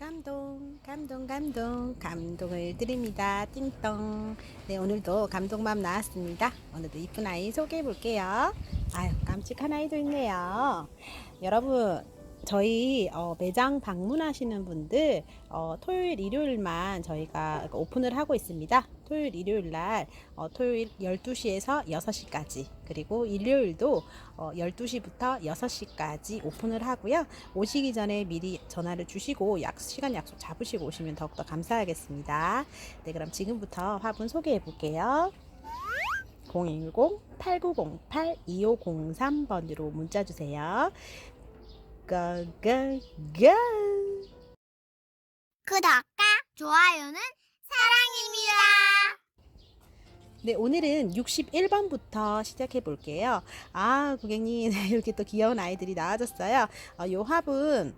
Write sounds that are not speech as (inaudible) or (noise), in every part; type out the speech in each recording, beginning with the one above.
감동, 감동, 감동, 감동을 드립니다. 띵동. 네, 오늘도 감동맘 나왔습니다. 오늘도 이쁜 아이 소개해 볼게요. 아유, 깜찍한 아이도 있네요. 여러분, 저희 어, 매장 방문하시는 분들 어, 토요일, 일요일만 저희가 오픈을 하고 있습니다. 토요일, 일요일 날 어, 토요일 12시에서 6시까지 그리고 일요일도 어, 12시부터 6시까지 오픈을 하고요. 오시기 전에 미리 전화를 주시고 약, 시간 약속 잡으시고 오시면 더욱더 감사하겠습니다. 네, 그럼 지금부터 화분 소개해 볼게요. 010-8908-2503번으로 문자 주세요. 고고고! 구독과 좋아요는 사랑입니다. 네, 오늘은 61번부터 시작해 볼게요. 아, 고객님, (laughs) 이렇게 또 귀여운 아이들이 나와줬어요. 어, 요 화분,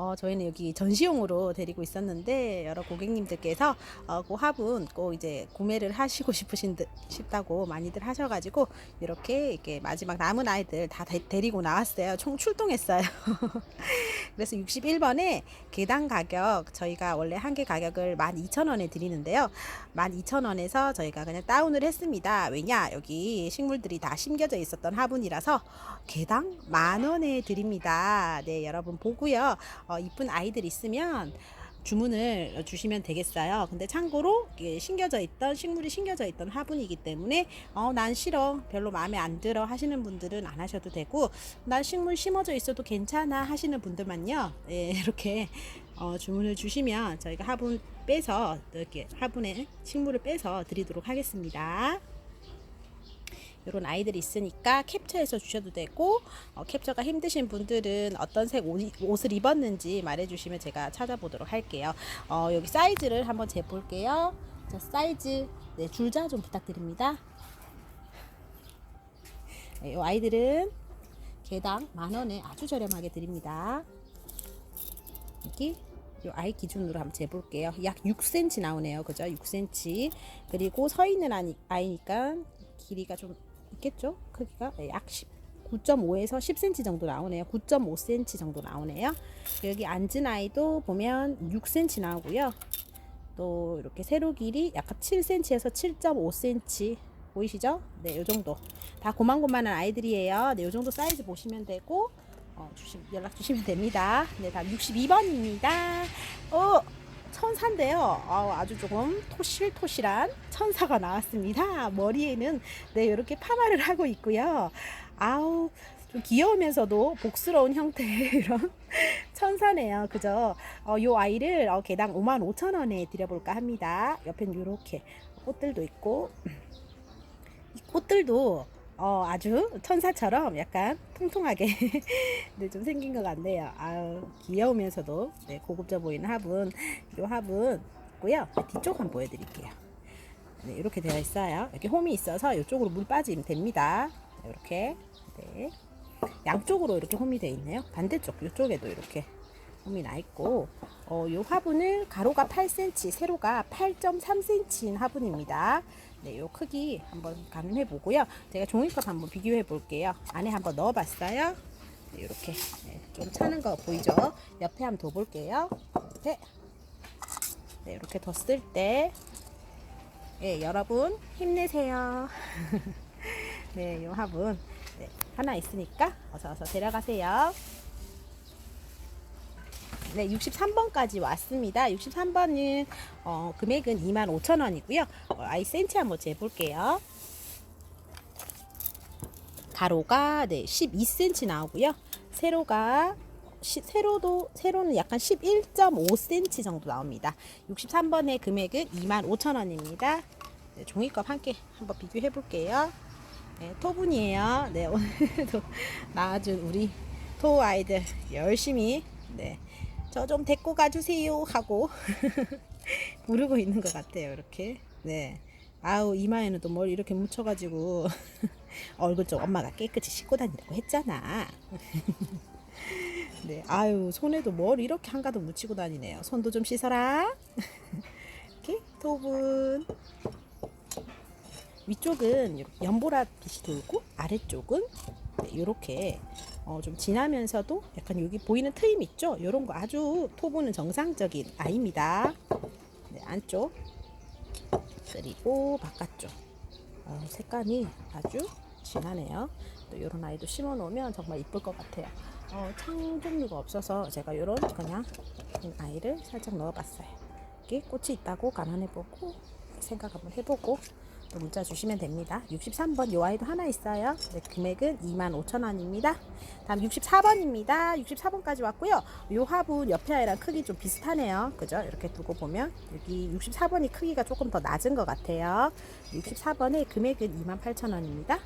어, 저희는 여기 전시용으로 데리고 있었는데, 여러 고객님들께서, 어, 그 화분 꼭 이제 구매를 하시고 싶으신, 듯- 싶다고 많이들 하셔가지고, 이렇게, 이렇게 마지막 남은 아이들 다 데, 데리고 나왔어요. 총 출동했어요. (laughs) 그래서 61번에 개당 가격, 저희가 원래 한 개 가격을 12,000원에 드리는데요. 12,000원에서 저희가 그냥 다운을 했습니다. 왜냐? 여기 식물들이 다 심겨져 있었던 화분이라서 개당 만 원에 드립니다. 네, 여러분 보고요. 어, 이쁜 아이들 있으면 주문을 주시면 되겠어요. 근데 참고로 심겨져 있던 식물이 심겨져 있던 화분이기 때문에 어, 난 싫어. 별로 마음에 안 들어 하시는 분들은 안 하셔도 되고 난 식물 심어져 있어도 괜찮아 하시는 분들만요. 예, (laughs) 이렇게 어, 주문을 주시면 저희가 화분 빼서 이렇게 화분에 식물을 빼서 드리도록 하겠습니다. 이런 아이들이 있으니까 캡처해서 주셔도 되고 어, 캡처가 힘드신 분들은 어떤 색 옷, 옷을 입었는지 말해주시면 제가 찾아보도록 할게요. 어, 여기 사이즈를 한번 재볼게요. 자 사이즈 네, 줄자 좀 부탁드립니다. 네, 이 아이들은 개당 만 원에 아주 저렴하게 드립니다. 여기 요 아이 기준으로 한번 재볼게요. 약 6cm 나오네요. 그죠? 6cm. 그리고 서 있는 아이- 아이니까 길이가 좀 있겠죠? 크기가 네, 약 10, 9.5에서 10cm 정도 나오네요. 9.5cm 정도 나오네요. 여기 앉은 아이도 보면 6cm 나오고요. 또 이렇게 세로 길이 약간 7cm에서 7.5cm 보이시죠? 네, 요 정도. 다 고만고만한 아이들이에요. 네, 요 정도 사이즈 보시면 되고 어, 주시, 연락 주시면 됩니다. 네, 다 62번입니다. 어, 천사인데요. 어, 아주 조금 토실토실한 천사가 나왔습니다. 머리에는 네, 이렇게 파마를 하고 있고요. 아우, 좀 귀여우면서도 복스러운 형태의 (laughs) 이런 천사네요. 그죠? 어, 요 아이를 어, 개당 5만 5천 원에 드려볼까 합니다. 옆엔 이렇게 꽃들도 있고, 이 꽃들도 어, 아주 천사처럼 약간 통통하게 (laughs) 네, 좀 생긴 것 같네요. 아유, 귀여우면서도 네, 고급져 보이는 화분. 이 화분 있고요. 네, 뒤쪽 한번 보여드릴게요. 네, 이렇게 되어 있어요. 이렇게 홈이 있어서 이쪽으로 물 빠지면 됩니다. 네, 이렇게. 네. 양쪽으로 이렇게 홈이 되어 있네요. 반대쪽, 이쪽에도 이렇게 홈이 나 있고, 어, 이 화분을 가로가 8cm, 세로가 8.3cm인 화분입니다. 네, 요 크기 한번 가늠해 보고요. 제가 종이컵 한번 비교해 볼게요. 안에 한번 넣어 봤어요. 네, 이렇게 네, 좀 차는 거 보이죠? 옆에 한번 더 볼게요. 옆에. 네, 이렇게 뒀을 때 네, 여러분 힘내세요. (laughs) 네, 요 화분 네, 하나 있으니까 어서 어서 데려가세요. 네, 63번까지 왔습니다. 63번은 어, 금액은 25,000원이고요. 어, 아이 센치 한번 재볼게요. 가로가 네, 12cm 나오고요. 세로가 시, 세로도 세로는 약간 11.5cm 정도 나옵니다. 63번의 금액은 25,000원입니다. 네, 종이컵 함께 한번 비교해 볼게요. 네, 토분이에요. 네, (laughs) 오늘도 나와준 우리 토 아이들 열심히 네, 저 좀 데리고 가주세요 하고 (laughs) 부르고 있는 것 같아요. 이렇게 네. 아우 이마에는 또 뭘 이렇게 묻혀가지고 (laughs) 얼굴 좀 엄마가 깨끗이 씻고 다니라고 했잖아. (laughs) 네, 아유 손에도 뭘 이렇게 한가득 묻히고 다니네요. 손도 좀 씻어라. 이렇게 토분. 위쪽은 연보라 빛이 돌고 아래쪽은 네, 이렇게 어, 좀 진하면서도 약간 여기 보이는 트임 있죠? 이런 거 아주 토보는 정상적인 아이입니다. 네, 안쪽 그리고 바깥쪽 어, 색감이 아주 진하네요. 또 이런 아이도 심어 놓으면 정말 이쁠 것 같아요. 어, 창 종류가 없어서 제가 이런 그냥 아이를 살짝 넣어봤어요. 꽃이 있다고 감안해보고 생각 한번 해보고 또 문자 주시면 됩니다. 63번 요 아이도 하나 있어요. 네, 금액은 25,000원입니다. 다음 64번입니다. 64번까지 왔고요. 요 화분 옆에 아이랑 크기 좀 비슷하네요. 그죠? 이렇게 두고 보면 여기 64번이 크기가 조금 더 낮은 것 같아요. 64번의 금액은 28,000원입니다.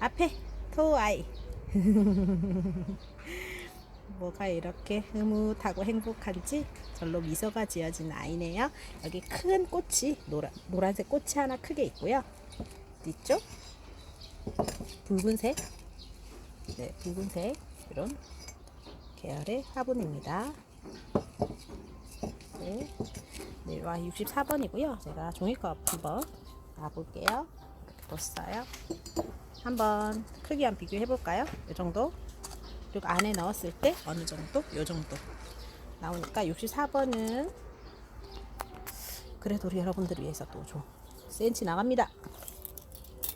앞에 토 아이 (laughs) 뭐가 이렇게 흐뭇하고 행복한지 절로 미소가 지어진 아이네요. 여기 큰 꽃이 노란 노란색 꽃이 하나 크게 있고요. 뒤쪽 붉은색 네 붉은색 이런 계열의 화분입니다. 네, 네, 와 64번이고요. 제가 종이컵 한번 놔볼게요. 이렇게 뒀어요. 한번 크기 한번 비교해 볼까요? 이 정도. 그리고 안에 넣었을 때 어느 정도? 요 정도 나오니까 64번은 그래도 우리 여러분들 위해서 또 좀 센치 나갑니다.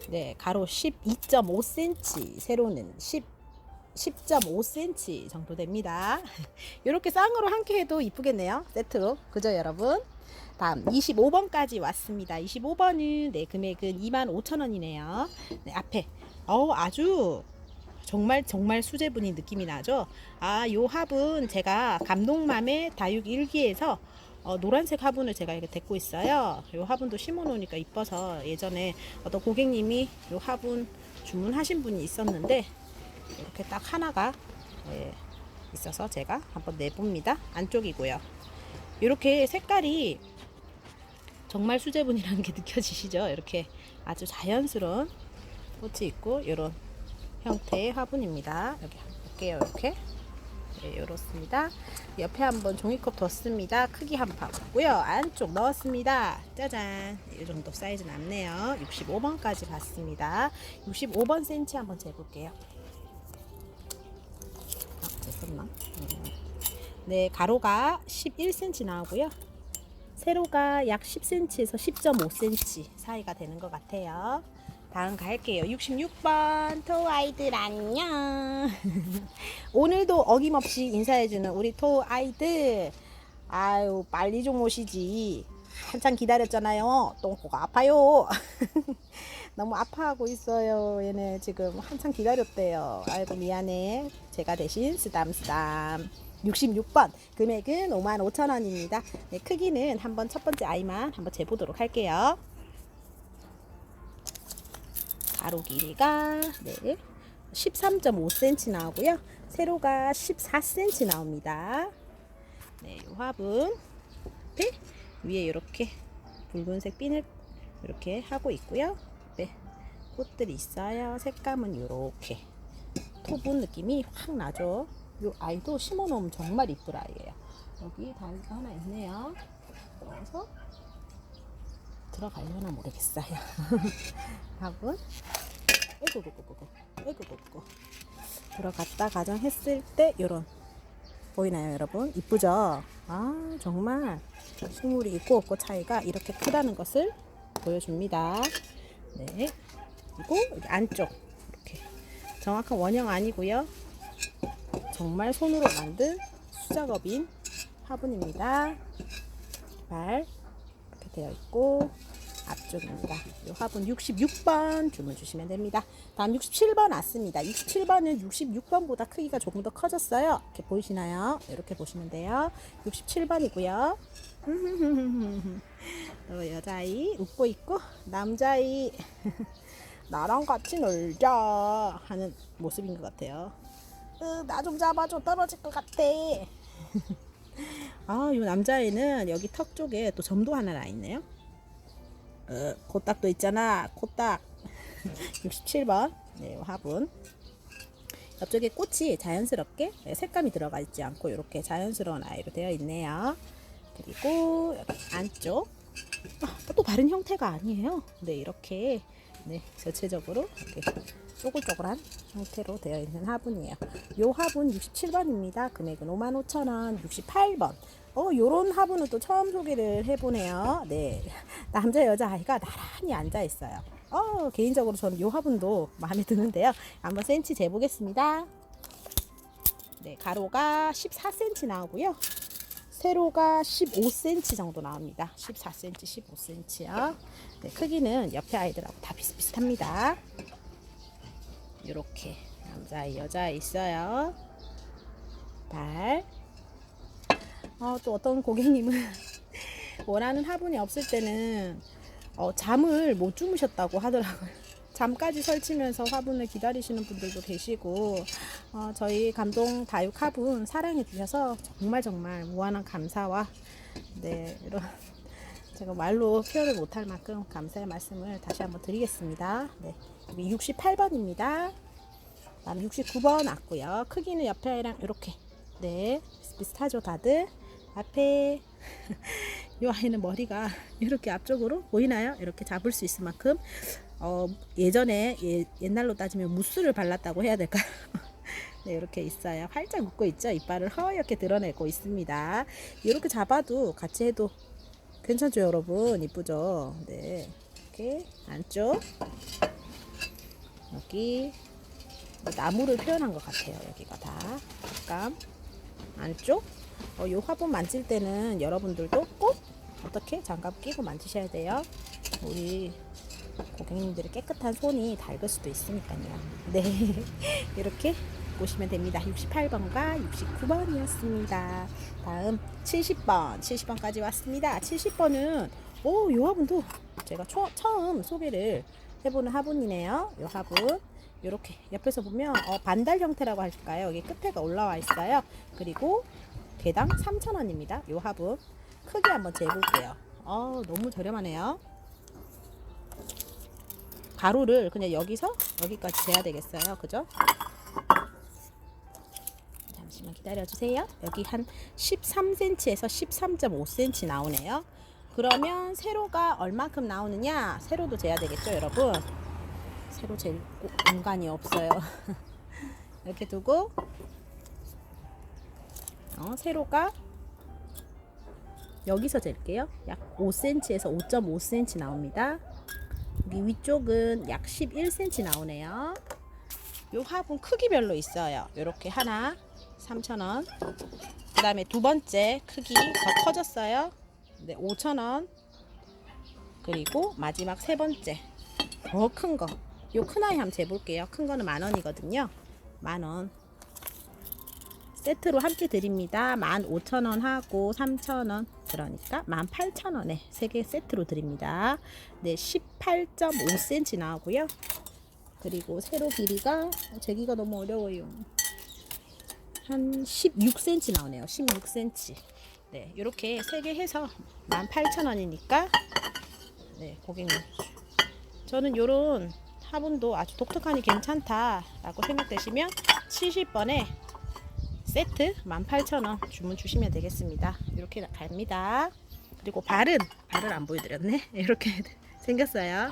네, 가로 12.5cm, 세로는 10 10.5cm 정도 됩니다. (laughs) 이렇게 쌍으로 함께 해도 이쁘겠네요. 세트로. 그죠, 여러분? 다음 25번까지 왔습니다. 25번은 네, 금액은 25,000원이네요. 네, 앞에 어우, 아주 정말 정말 수제분이 느낌이 나죠. 아, 요 화분 제가 감동맘의 다육 일기에서 어, 노란색 화분을 제가 이렇게 데리고 있어요. 요 화분도 심어 놓으니까 이뻐서 예전에 어떤 고객님이 요 화분 주문하신 분이 있었는데 이렇게 딱 하나가 예, 있어서 제가 한번 내봅니다. 안쪽이고요. 이렇게 색깔이 정말 수제분이라는 게 느껴지시죠? 이렇게 아주 자연스러운 꽃이 있고 이런 형태의 화분입니다. 여기 볼게요. 이렇게 네, 이렇습니다. 옆에 한번 종이컵 뒀습니다. 크기 한번 봐보고요. 안쪽 넣었습니다. 짜잔. 이 정도 사이즈 남네요. 65번까지 봤습니다. 65번 센치 한번 재볼게요. 아, 됐었나? 음. 네, 가로가 11cm 나오고요. 세로가 약 10cm에서 10.5cm 사이가 되는 것 같아요. 다음 갈게요. 66번 토 아이들 안녕. (laughs) 오늘도 어김없이 인사해주는 우리 토 아이들. 아유 빨리 좀 오시지. 한참 기다렸잖아요. 똥꼬가 아파요. (laughs) 너무 아파하고 있어요. 얘네 지금 한참 기다렸대요. 아이고 미안해. 제가 대신 쓰담쓰담. 66번 금액은 55,000원입니다. 네, 크기는 한번 첫 번째 아이만 한번 재보도록 할게요. 가로 길이가 네, 13.5cm 나오고요. 세로가 14cm 나옵니다. 네, 이 화분 앞에 위에 이렇게 붉은색 핀을 이렇게 하고 있고요. 네, 꽃들이 있어요. 색감은 이렇게 토분 느낌이 확 나죠. 이 아이도 심어 놓으면 정말 이쁠 아이예요. 여기 다리가 하나 있네요. 그래서 들어가려나 모르겠어요. (laughs) 화분 에구구구구구 에구구구구. 들어갔다 가정했을 때 요런. 보이나요 여러분? 이쁘죠? 아 정말 식물이 있고 없고 차이가 이렇게 크다는 것을 보여줍니다. 네. 그리고 안쪽. 이렇게. 정확한 원형 아니고요. 정말 손으로 만든 수작업인 화분입니다. 발 이렇게 되어 있고 앞쪽입니다. 이 화분 66번 주문 주시면 됩니다. 다음 67번 왔습니다. 67번은 66번보다 크기가 조금 더 커졌어요. 이렇게 보이시나요? 이렇게 보시면 돼요. 67번이고요. (laughs) 또 여자아이 웃고 있고 남자아이 (laughs) 나랑 같이 놀자 하는 모습인 것 같아요. 나 좀 잡아줘 떨어질 것 같아. (laughs) 아, 이 남자애는 여기 턱 쪽에 또 점도 하나 나 있네요. 어, 코딱도 있잖아. 코딱. (laughs) 67번. 네, 화분. 옆쪽에 꽃이 자연스럽게 네, 색감이 들어가 있지 않고 이렇게 자연스러운 아이로 되어 있네요. 그리고 안쪽. 아, 또 바른 형태가 아니에요. 네, 이렇게 네, 전체적으로 이렇게 쪼글쪼글한 형태로 되어 있는 화분이에요. 요 화분 67번입니다. 금액은 55,000원, 68번. 어, 요런 화분은 또 처음 소개를 해보네요. 네. 남자, 여자 아이가 나란히 앉아 있어요. 어, 개인적으로 저는 요 화분도 마음에 드는데요. 한번 센치 재보겠습니다. 네, 가로가 14cm 나오고요. 세로가 15cm 정도 나옵니다. 14cm, 15cm요. 네, 크기는 옆에 아이들하고 다 비슷비슷합니다. 이렇게 남자, 여자 있어요. 발. 어, 또 어떤 고객님은 (laughs) 원하는 화분이 없을 때는 어, 잠을 못 주무셨다고 하더라고요. (laughs) 잠까지 설치면서 화분을 기다리시는 분들도 계시고 어, 저희 감동 다육 화분 사랑해 주셔서 정말 정말 무한한 감사와 네 이런 제가 말로 표현을 못할 만큼 감사의 말씀을 다시 한번 드리겠습니다. 네, 여기 68번입니다. 나는 69번 왔고요. 크기는 옆에 아이랑 이렇게 네 비슷하죠 다들 앞에 (laughs) 이 아이는 머리가 이렇게 앞쪽으로 보이나요? 이렇게 잡을 수 있을 만큼 어, 예전에 예, 옛날로 따지면 무스를 발랐다고 해야 될까요? (laughs) 네, 이렇게 있어요. 활짝 웃고 있죠? 이빨을 허옇게 드러내고 있습니다. 이렇게 잡아도 같이 해도 괜찮죠, 여러분? 이쁘죠? 네. 이렇게 안쪽. 여기 나무를 표현한 것 같아요. 여기가 다. 약간 안쪽. 어, 요 화분 만질 때는 여러분들도 꼭 어떻게 장갑 끼고 만지셔야 돼요. 우리 고객님들의 깨끗한 손이 닳을 수도 있으니까요. 네. (laughs) 이렇게 보시면 됩니다. 68번과 69번이었습니다. 다음 70번. 70번까지 왔습니다. 70번은 오, 요 화분도 제가 초, 처음 소개를 해보는 화분이네요. 요 화분. 이렇게 옆에서 보면 어, 반달 형태라고 할까요? 여기 끝에가 올라와 있어요. 그리고 개당 3,000원입니다. 요 화분. 크게 한번 재볼게요. 어, 너무 저렴하네요. 가로를 그냥 여기서 여기까지 재야 되겠어요. 그죠? 잠시만 기다려 주세요. 여기 한 13cm에서 13.5cm 나오네요. 그러면 세로가 얼마큼 나오느냐? 세로도 재야 되겠죠, 여러분? 세로 잴 고- 공간이 없어요. (laughs) 이렇게 두고 어, 세로가 여기서 잴게요. 약 5cm에서 5.5cm 나옵니다. 여기 위쪽은 약 11cm 나오네요. 요 화분 크기별로 있어요. 요렇게 하나 3,000원. 그 다음에 두 번째 크기 더 커졌어요. 네, 5,000원. 그리고 마지막 세 번째 더 큰 거. 요 큰 아이 한번 재볼게요. 큰 거는 만 원이거든요. 만 원. 세트로 함께 드립니다. 15,000원 하고 3,000원 그러니까 18,000원에 세개 세트로 드립니다. 네, 18.5cm 나오고요. 그리고 세로 길이가 재기가 너무 어려워요. 한 16cm 나오네요. 16cm. 네, 이렇게 세 개 해서 18,000원이니까 네, 고객님. 저는 요런 화분도 아주 독특하니 괜찮다라고 생각되시면 70번에 세트 18,000원 주문 주시면 되겠습니다. 이렇게 갑니다. 그리고 발은 발을 안 보여드렸네. (laughs) 이렇게 생겼어요.